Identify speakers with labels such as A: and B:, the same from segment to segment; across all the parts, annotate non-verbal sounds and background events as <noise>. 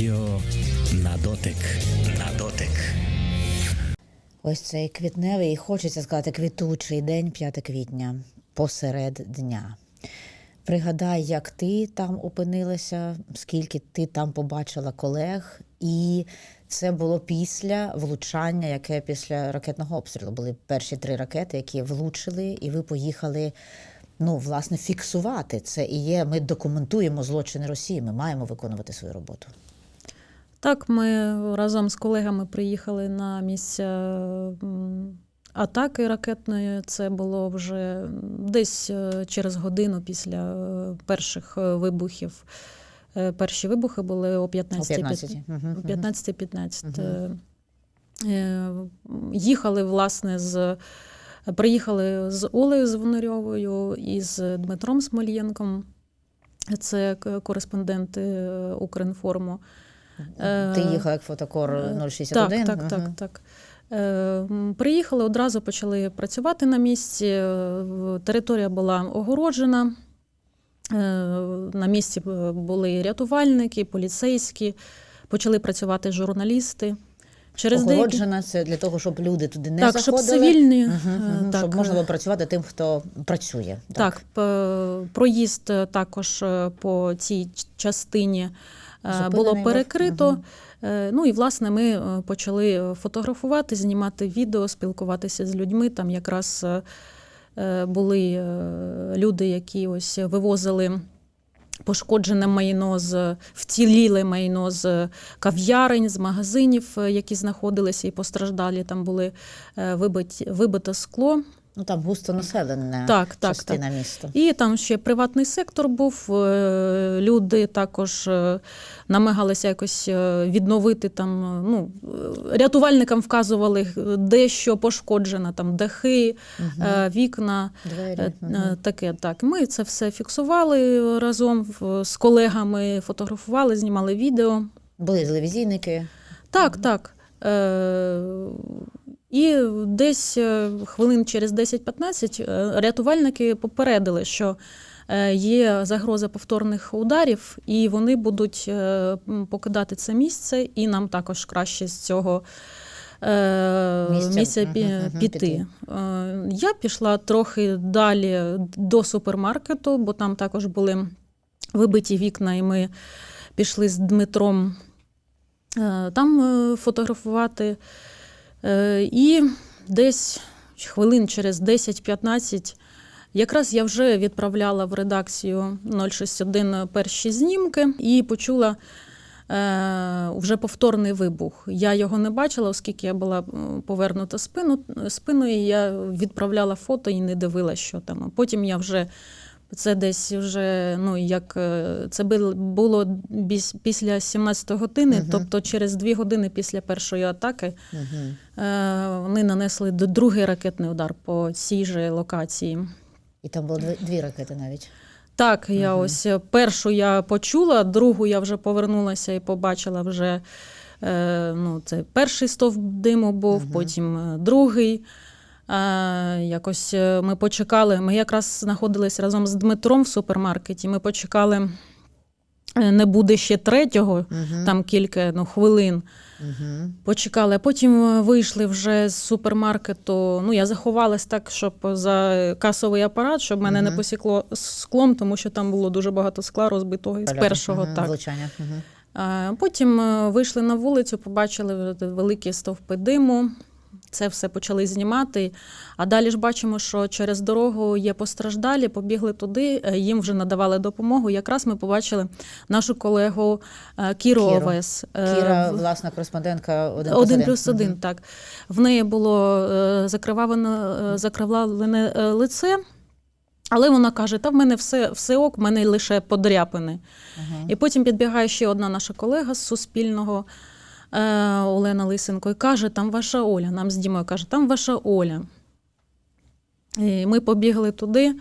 A: Радіо на дотик. На дотик.
B: Ось цей квітневий, хочеться сказати, квітучий день 5 квітня посеред дня. Пригадай, як ти там опинилася, скільки ти там побачила колег, і це було після влучання, яке після ракетного обстрілу були перші три ракети, які влучили, і ви поїхали. Ну, власне, фіксувати це і є. Ми документуємо злочини Росії. Ми маємо виконувати свою роботу.
C: Так, ми разом з колегами приїхали на місце атаки ракетної. Це було вже десь е, через годину після е, перших е, вибухів. Перші вибухи були о 15
B: О 15. Мгм,
C: о
B: мгм.
C: 15-15. Е, е, Їхали, власне, з приїхали з Олею Звонарьовою і з Дмитром Смольєнком. Це кореспонденти Укрінформу. Е,
B: Ти їхала як фотокор
C: Е,
B: 061?
C: Так, так,
B: Мгм.
C: так, так. Е, Приїхали, одразу почали працювати на місці. Е, Територія була огороджена. Е, На місці е, були рятувальники, поліцейські, почали працювати журналісти. Через деякі...
B: Це для того, щоб люди туди не
C: Так, щоб цивільні, е,
B: мгм,
C: так,
B: щоб можна
C: е,
B: було працювати тим, хто працює.
C: Так, п- проїзд е, також е, по цій частині е,
B: Зупинений
C: було перекрито.
B: Мгм.
C: Е, Ну і власне ми е, почали фотографувати, знімати відео, спілкуватися з людьми. Там якраз е, е, були е, люди, які ось вивозили. Пошкоджене майно з вціліле майно з кав'ярень, з магазинів, е, які знаходилися і постраждалі. Там були е, вибиті, вибите скло.
B: Ну там густо населена
C: Так, так,
B: частина міста.
C: І там ще приватний сектор був. е, Люди також е, намагалися якось е, відновити там. Ну, рятувальникам вказували, де що пошкоджено, там дахи, е, вікна.
B: Двері.
C: Таке так. Ми це все фіксували разом з колегами, фотографували, знімали відео.
B: Були телевізійники.
C: Так, так. Е, і десь е, хвилин через 10-15 е, рятувальники попередили, що е, є загроза повторних ударів, і вони будуть покидати це місце, і нам також краще з цього.
B: Місця.
C: Піти. Я пішла трохи далі до супермаркету, бо там також були вибиті вікна, і ми пішли з Дмитром там фотографувати. Е, І десь хвилин через 10-15 якраз я вже відправляла в редакцію 061 перші знімки і почула. е, Вже повторний вибух. Я його не бачила, оскільки я була повернута спину, спиною. Я відправляла фото і не дивилася, що там. Потім я вже це десь вже, ну як е, це було після 17 години,
B: Мгм.
C: тобто через дві години після першої атаки
B: Мгм.
C: е, вони нанесли другий ракетний удар по цій же локації.
B: І там було дві, дві ракети навіть.
C: Так, я
B: Мгм.
C: ось е, першу я почула, другу я вже повернулася і побачила вже. Ну, це перший стовп диму був,
B: Мгм.
C: потім е, другий. Якось е, ми почекали. Ми якраз знаходились разом з Дмитром в супермаркеті. Ми почекали, е, не буде ще третього,
B: Мгм.
C: там кілька ну, хвилин.
B: Мгм.
C: Почекали, а потім е, вийшли вже з супермаркету. Ну, я заховалась так, щоб за касовий апарат, щоб мене не посікло склом, тому що там було дуже багато скла розбитого із
B: Польоту.
C: першого.
B: Мгм.
C: Так.
B: Влучання.
C: А Потім вийшли на вулицю, побачили великі стовпи диму. Це все почали знімати. А далі ж бачимо, що через дорогу є постраждалі, побігли туди, е, їм вже надавали допомогу. Якраз ми побачили нашу колегу е, Кіру. Овес. Е,
B: Кіра, власна кореспондентка один,
C: один плюс один,
B: Мгм.
C: так. В неї було закривавлене, закривавлене лице, але вона каже: та в мене все, все ок, в мене лише подряпини.
B: Ага.
C: І потім підбігає ще одна наша колега з Суспільного. Е, Олена Лисенко і каже, там ваша Оля. Нам з Дімою каже, там ваша Оля. І ми побігли туди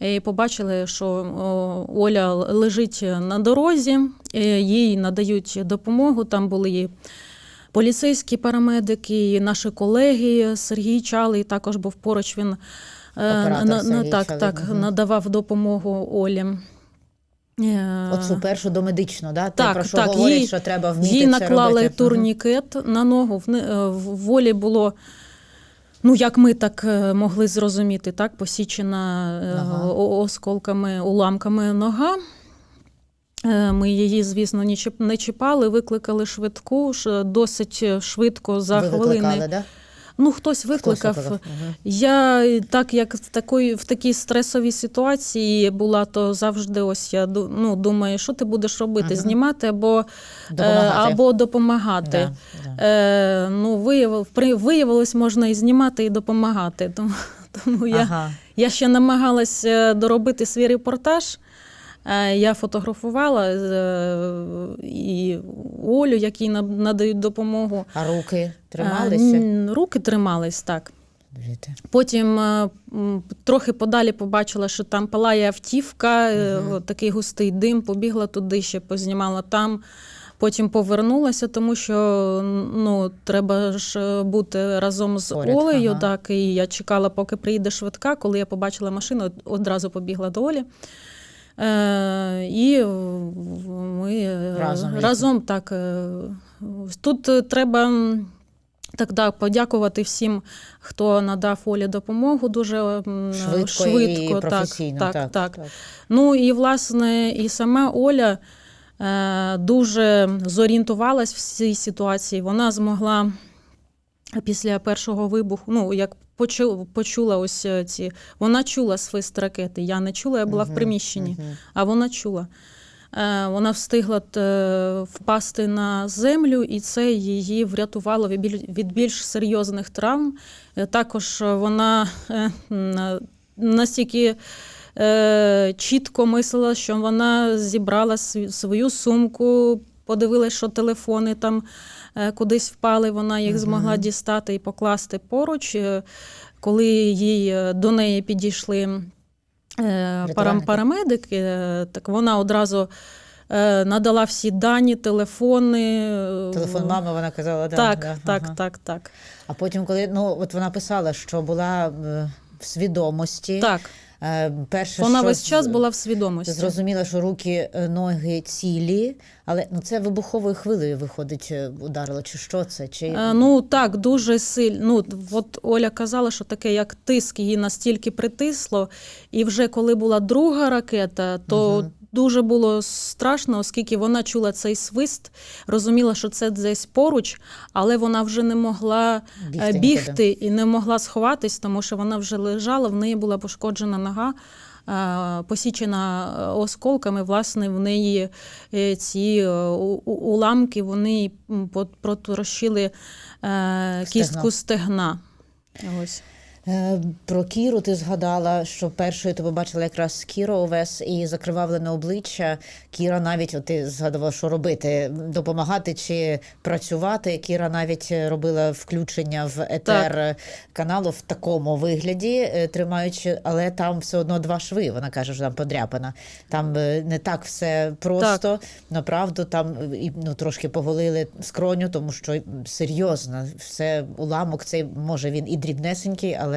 C: і побачили, що Оля лежить на дорозі, їй надають допомогу. Там були і поліцейські парамедики, і наші колеги Сергій Чалий також був поруч. Він е,
B: Оператор
C: на, на,
B: Сергій
C: так,
B: Чалий,
C: так, надавав допомогу Олі. Е,
B: Оцю першу домедичну, да?
C: Так,
B: Те, про що
C: так,
B: говорять,
C: їй-
B: що треба вміти
C: Їй
B: це
C: наклали
B: робити.
C: турнікет на ногу. В, е, в волі було, ну як ми так е, могли зрозуміти, так, посічена
B: Нога.
C: осколками, уламками нога. Ми її, звісно, не чіпали, викликали швидку, досить швидко за
B: Ви
C: хвилини.
B: да?
C: Ну, хтось
B: Хтось
C: викликав.
B: викликав. Мгм.
C: Я так як в такої в такій стресовій ситуації була, то завжди ось я ну, думаю, що ти будеш робити?
B: Мгм.
C: Знімати або е,
B: Допомагати.
C: або допомагати.
B: Да, да.
C: Е, ну, виявив, при, виявилось, можна і знімати, і допомагати. Тому, <laughs> тому я,
B: Ага.
C: я ще намагалась е, доробити свій репортаж. Е, Я фотографувала е, і Олю, якій на- надають допомогу.
B: А руки
C: Е,
B: трималися?
C: Руки тримались так. Потім трохи подалі побачила, що там палає автівка, от такий густий дим, побігла туди, ще познімала там. Потім повернулася, тому що ну, треба ж бути разом з
B: Поряд,
C: Олею.
B: ага.
C: Так, і я чекала, поки приїде швидка. Коли я побачила машину, одразу побігла до Олі. Е, і ми е,
B: Разом
C: разом так. е, Тут треба так, да, подякувати всім, хто надав Олі допомогу дуже м,
B: Швидко, і професійно.
C: Так, так,
B: так,
C: так. Ну і власне, і сама Оля дуже зорієнтувалась в цій ситуації. Вона змогла після першого вибуху, ну як почу, почула ось е, ці. Вона чула свист ракети. Я не чула, я була в
B: Мгм,
C: приміщенні,
B: мгм.
C: а вона чула. Е, Вона встигла е, впасти на землю, і це її врятувало від більш серйозних травм. Також вона настільки чітко мислила, що вона зібрала свою сумку, подивилась, що телефони там кудись впали, вона їх змогла дістати і покласти поруч. Е, Коли їй е, до неї підійшли е, парамедики, е, так вона одразу е, надала всі дані, телефони. е,
B: Телефон мами, вона казала, да,
C: Так,
B: да,
C: так,
B: ага.
C: так, так.
B: А потім, коли ну от вона писала, що була е, в свідомості.
C: Так,
B: Е, перше,
C: вона
B: що
C: весь час була в свідомості.
B: Зрозуміла, що руки, е, ноги цілі, але ну це вибуховою хвилею виходить, е, ударило. Чи що це? Чи
C: Е, Ну так, дуже сильно. Ну, от Оля казала, що таке як тиск її настільки притисло. І вже коли була друга ракета, то
B: Мгм.
C: Дуже було страшно, оскільки вона чула цей свист, розуміла, що це десь поруч, але вона вже не могла е,
B: бігти,
C: бігти, і не могла сховатись, тому що вона вже лежала, в неї була пошкоджена нога. е, Посічена е, осколками, власне, в неї ці уламки вони протрощили кістку стегна. Ось.
B: Е, Про Кіру ти згадала, що першою ти побачила якраз Кіру Овес і закривавлене обличчя. Кіра навіть от ти згадувала, що робити, допомагати чи працювати. Кіра навіть робила включення в етер каналу в такому вигляді, е, тримаючи, але там все одно два шви. Вона каже, що там подряпана. Там е, не так все просто. Направду там і ну трошки поголили скроню, тому що серйозно все уламок. Цей може він і дрібнесенький, але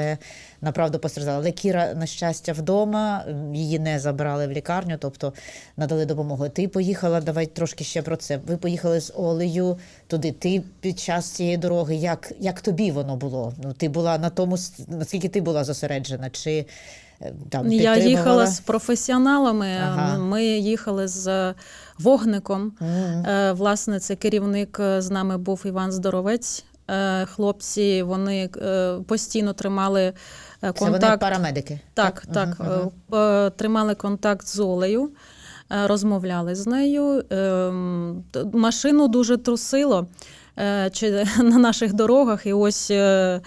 B: направду постраждала. Але Кіра, на щастя, вдома її не забрали в лікарню, тобто надали допомогу. Ти поїхала. Давай трошки ще про це. Ви поїхали з Олею туди. Ти під час цієї дороги. Як, як тобі воно було? Ну ти була на тому, наскільки ти була зосереджена? Чи е, там
C: Я їхала з професіоналами.
B: Ага.
C: Ми їхали з вогником.
B: Мгм.
C: Е, Власне, це керівник е, з нами був Іван Здоровець. Е, Хлопці вони е, постійно тримали контакт.
B: Це вони парамедики.
C: Так, так.
B: Угу,
C: е, е, Тримали контакт з Олею, е, розмовляли з нею. Ем, Машину дуже трусило е, чи <laughs> на наших дорогах. І ось е, е,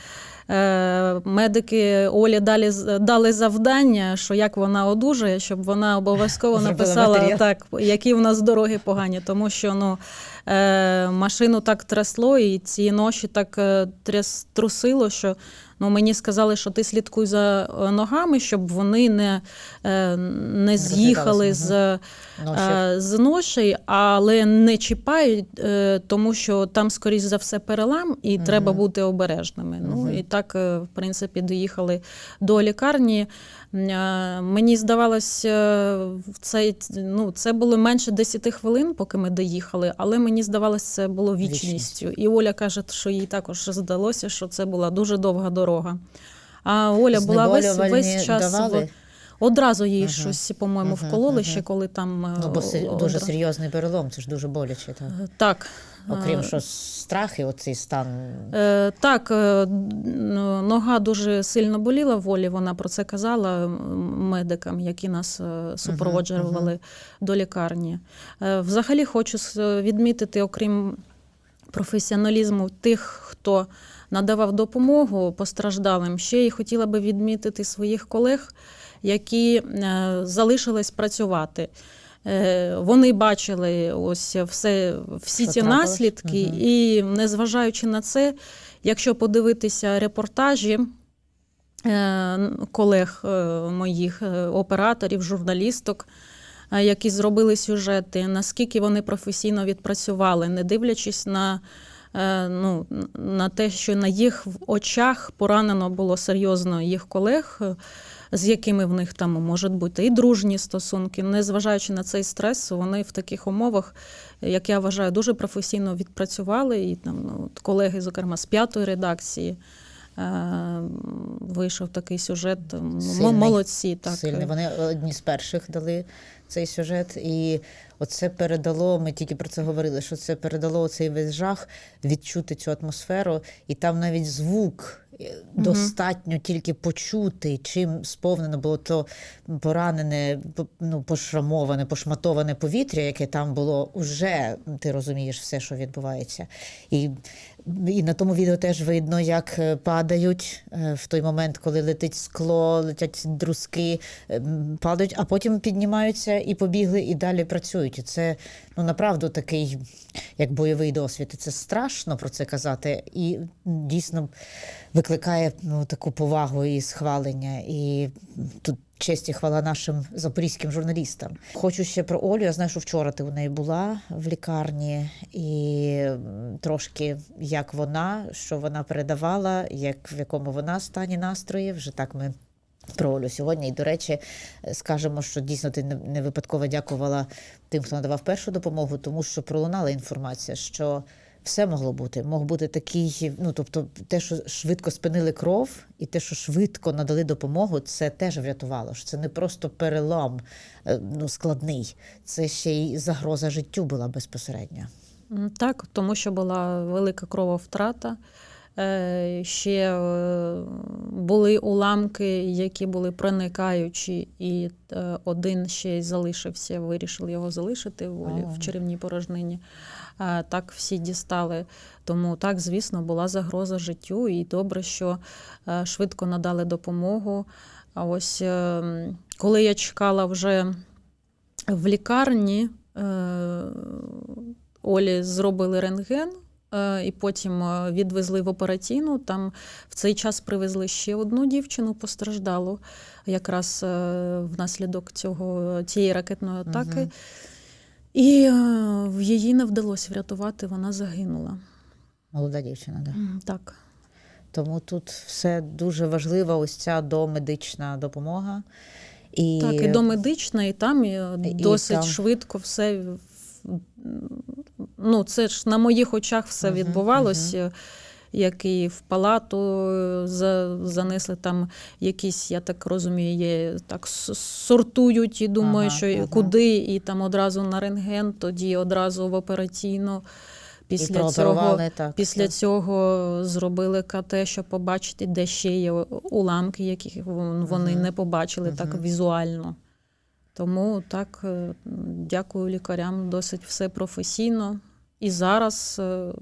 C: медики Олі далі дали завдання, що як вона одужає, щоб вона обов'язково <laughs> написала так, які в нас дороги погані, тому що ну, е, машину так трясло, і ці ноші так трясило. тряс, трусило, що ну, мені сказали, що ти слідкуй за е, ногами, щоб вони не, е, не з'їхали з, е, з ношей, але не чіпають, тому що там, скоріш за все, перелам, і треба бути обережними. Ну і так, в принципі, доїхали до лікарні. Мені здавалось, е, в цей, ну, це було менше 10 хвилин, поки ми доїхали, але мені здавалось, це було вічністю. І Оля каже, що їй також здалося, що це була дуже довга дорога. А Оля була весь, весь час.
B: давали?
C: Одразу їй
B: Мгм.
C: щось, по-моєму,
B: Мгм,
C: вкололи
B: мгм.
C: ще, коли там. е,
B: Ну, бо
C: одра-
B: дуже серйозний перелом, це ж дуже боляче. Так.
C: Е, Так.
B: Окрім
C: Е,
B: що страх і оцей стан.
C: Так, нога дуже сильно боліла в Олі, вона про це казала медикам, які нас супроводжували до лікарні. Взагалі хочу відмітити, окрім професіоналізму тих, хто надавав допомогу постраждалим, ще й хотіла би відмітити своїх колег, які е, залишились працювати. Е, Вони бачили ось все, всі
B: Що
C: ці
B: трапилось?
C: наслідки,
B: Мгм.
C: і незважаючи на це, якщо подивитися репортажі е, колег моїх операторів, журналісток, які зробили сюжети, наскільки вони професійно відпрацювали, не дивлячись на, ну, на те, що на їх очах поранено було серйозно їх колег. е, З якими в них там можуть бути і дружні стосунки, незважаючи на цей стрес, вони в таких умовах, як я вважаю, дуже професійно відпрацювали. І там ну, колеги, зокрема, з п'ятої редакції е, вийшов такий сюжет.
B: Сильний.
C: Молодці, так.
B: Сильний. Вони одні з перших дали цей сюжет. І оце передало, ми тільки про це говорили, що це передало цей весь жах, відчути цю атмосферу, і там навіть звук. е, Достатньо тільки почути, чим сповнено було то поранене, ну, пошрамоване, пошматоване повітря, яке там було, уже ти розумієш все, що відбувається. І, і на тому відео теж видно, як е, падають е, в той момент, коли летить скло, летять друзки, е, падають, а потім піднімаються і побігли, і далі працюють. І це ну направду такий, як бойовий досвід. І це страшно про це казати. І дійсно викликає ну, таку повагу і схвалення. І тут честь і хвала нашим запорізьким журналістам. Хочу ще про Олю. Я знаю, що вчора ти у неї була в лікарні, і трошки як вона, що вона передавала, як в якому вона стані настрої. Вже так ми. Про Олю сьогодні. І, до речі, скажемо, що дійсно ти не- випадково дякувала тим, хто надавав першу допомогу, тому що пролунала інформація, що все могло бути. Мог бути такий, ну тобто, те, що швидко спинили кров, і те, що швидко надали допомогу, це теж врятувало. Що це не просто перелом е, ну, складний, це ще й загроза життю була безпосередньо.
C: Так, тому що була велика крововтрата. Е, Ще е, були уламки, які були проникаючі, і е, один ще й залишився. Вирішили його залишити в волі в черевній порожнині. Так всі дістали. Тому так, звісно, була загроза життю, і добре, що швидко надали допомогу. А ось коли я чекала вже в лікарні, Олі зробили рентген. Е, І потім е, відвезли в операційну. Там в цей час привезли ще одну дівчину постраждалу, якраз е, внаслідок цього цієї ракетної атаки. І її не вдалося врятувати, вона загинула.
B: Молода дівчина, да.
C: Так.
B: Тому тут все дуже важлива, ось ця домедична допомога. І...
C: Так, і до медичної, і там і
B: І
C: досить
B: там.
C: швидко все. Ну, це ж на моїх очах все
B: Мгм,
C: відбувалося. Як і в палату за- занесли там якісь, я так розумію, є так сортують і думаю,
B: Ага,
C: що
B: ага.
C: куди, і там одразу на рентген, тоді одразу в операційну.
B: і
C: Після цього
B: так.
C: Після
B: так.
C: цього зробили КТ, щоб побачити, де ще є уламки, яких вон- вони
B: Мгм.
C: не побачили так візуально. Тому так, е, дякую лікарям, досить все професійно. І зараз е,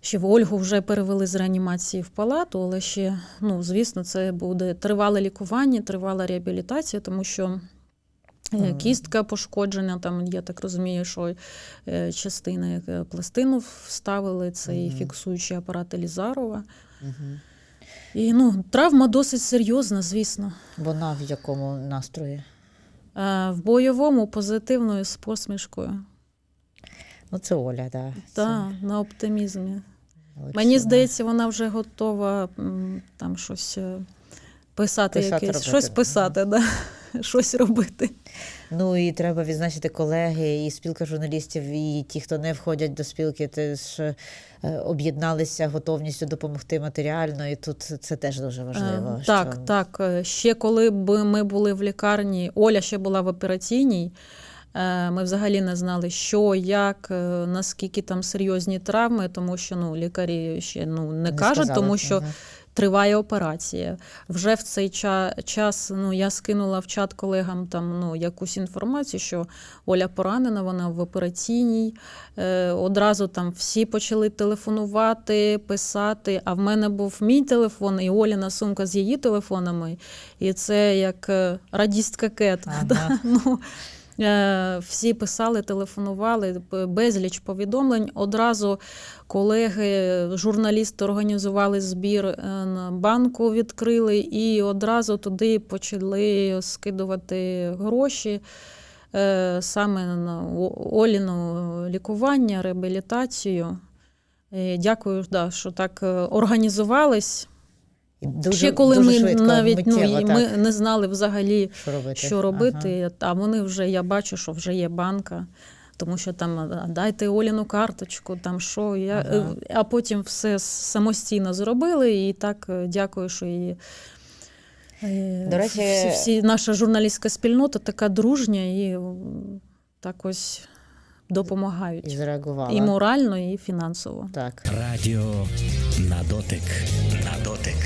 C: ще в Ольгу вже перевели з реанімації в палату, але ще, ну, звісно, це буде тривале лікування, тривала реабілітація, тому що. е. Кістка пошкоджена, там, я так розумію, що е, пластину вставили, цей
B: Мгм.
C: фіксуючий апарат Елізарова.
B: Мгм.
C: І ну, травма досить серйозна, звісно.
B: Вона в якому настрої?
C: Е, В бойовому позитивною з посмішкою.
B: Ну, це Оля, так.
C: Так, на оптимізмі. Мені здається, вона вже готова там щось е, писати,
B: Писати,
C: якесь,
B: робити.
C: щось писати, да. <laughs> щось робити.
B: Ну і треба відзначити колеги, і спілка журналістів, і ті, хто не входять до спілки, теж е, об'єдналися готовністю допомогти матеріально. І тут це теж дуже важливо.
C: Е, Так,
B: що...
C: так. Е, Ще коли б ми були в лікарні, Оля ще була в операційній. е, Ми взагалі не знали, що, як, е, наскільки там серйозні травми, тому що ну, лікарі ще ну, не, кажуть,
B: сказали.
C: тому що
B: Мгм.
C: Триває операція. Вже в цей час ну, я скинула в чат колегам там, ну, якусь інформацію, що Оля поранена, вона в операційній. Е, одразу там всі почали телефонувати, писати. А в мене був мій телефон і Оліна сумка з її телефонами. І це як е, радість какет.
B: Ага. <laughs>
C: Ну, всі писали, телефонували, безліч повідомлень. Одразу колеги, журналісти організували збір е, на банку, відкрили і одразу туди почали скидувати гроші. е, Саме на Оліну лікування, реабілітацію. Е, Дякую, що так е, організувались.
B: І дуже,
C: Ще коли
B: дуже
C: ми
B: швидко,
C: навіть ну,
B: миттєво,
C: і
B: так,
C: ми не знали взагалі,
B: що робити.
C: що робити, а вони вже, я бачу, що вже є банка. Тому що там дайте Оліну карточку, там що. Я,
B: Ага.
C: А потім все самостійно зробили. І так е, дякую, що і е,
B: До речі-
C: всі, всі наша журналістська спільнота така дружня і так ось
B: І
C: допомагають.
B: зреагувала.
C: І морально, і фінансово.
B: Так.
A: Радіо на дотик. На дотик.